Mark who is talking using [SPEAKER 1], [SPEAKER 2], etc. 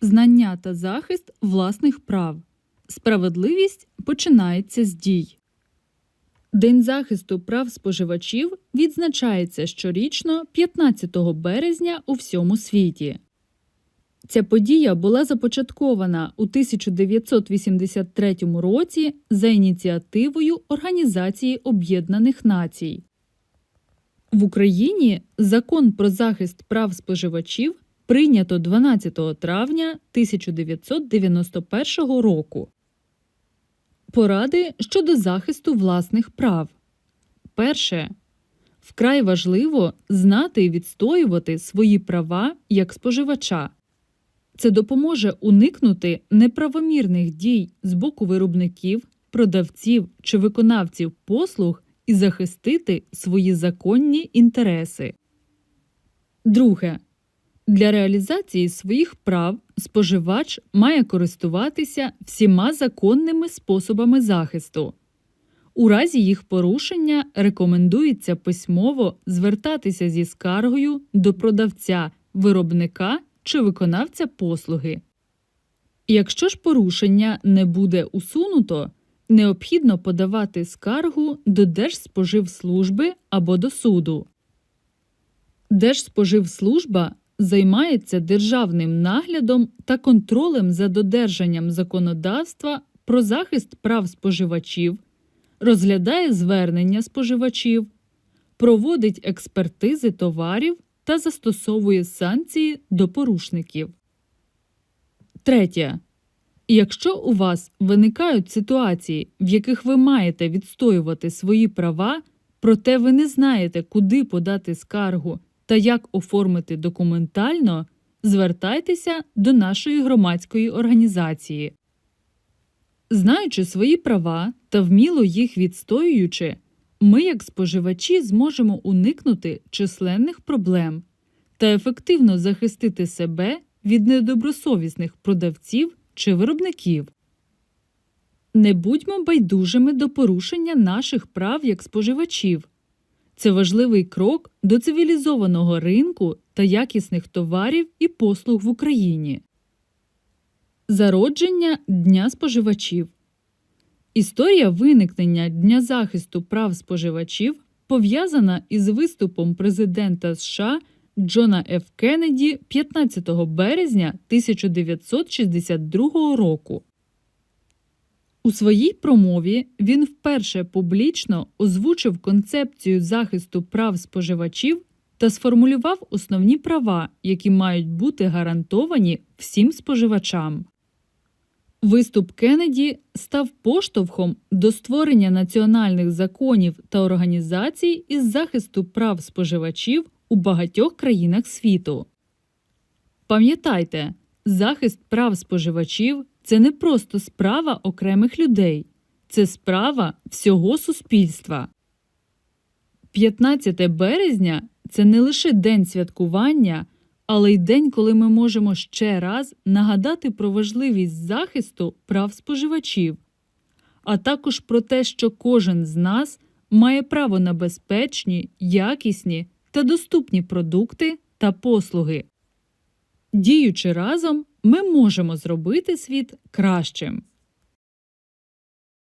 [SPEAKER 1] знання та захист власних прав. Справедливість починається з дій. День захисту прав споживачів відзначається щорічно 15 березня у всьому світі. Ця подія була започаткована у 1983 році за ініціативою Організації Об'єднаних Націй. В Україні закон про захист прав споживачів прийнято 12 травня 1991 року. Поради щодо захисту власних прав. Перше. Вкрай важливо знати і відстоювати свої права як споживача. Це допоможе уникнути неправомірних дій з боку виробників, продавців чи виконавців послуг і захистити свої законні інтереси. Друге. Для реалізації своїх прав споживач має користуватися всіма законними способами захисту. У разі їх порушення рекомендується письмово звертатися зі скаргою до продавця, виробника чи виконавця послуги. Якщо ж порушення не буде усунуто, необхідно подавати скаргу до Держспоживслужби або до суду. Держспоживслужба займається державним наглядом та контролем за додержанням законодавства про захист прав споживачів, розглядає звернення споживачів, проводить експертизи товарів та застосовує санкції до порушників. Третє. Якщо у вас виникають ситуації, в яких ви маєте відстоювати свої права, проте ви не знаєте, куди подати скаргу та як оформити документально, звертайтеся до нашої громадської організації. Знаючи свої права та вміло їх відстоюючи, ми, як споживачі, зможемо уникнути численних проблем та ефективно захистити себе від недобросовісних продавців чи виробників. Не будьмо байдужими до порушення наших прав як споживачів. Це важливий крок до цивілізованого ринку та якісних товарів і послуг в Україні. Зародження Дня споживачів Історія виникнення Дня захисту прав споживачів пов'язана із виступом президента США Джона Ф. Кеннеді 15 березня 1962 року. У своїй промові він вперше публічно озвучив концепцію захисту прав споживачів та сформулював основні права, які мають бути гарантовані всім споживачам. Виступ Кеннеді став поштовхом до створення національних законів та організацій із захисту прав споживачів у багатьох країнах світу. Пам'ятайте, захист прав споживачів це не просто справа окремих людей, це справа всього суспільства. 15 березня це не лише день святкування, але й день, коли ми можемо ще раз нагадати про важливість захисту прав споживачів, а також про те, що кожен з нас має право на безпечні, якісні та доступні продукти та послуги. Діючи разом, ми можемо зробити світ кращим.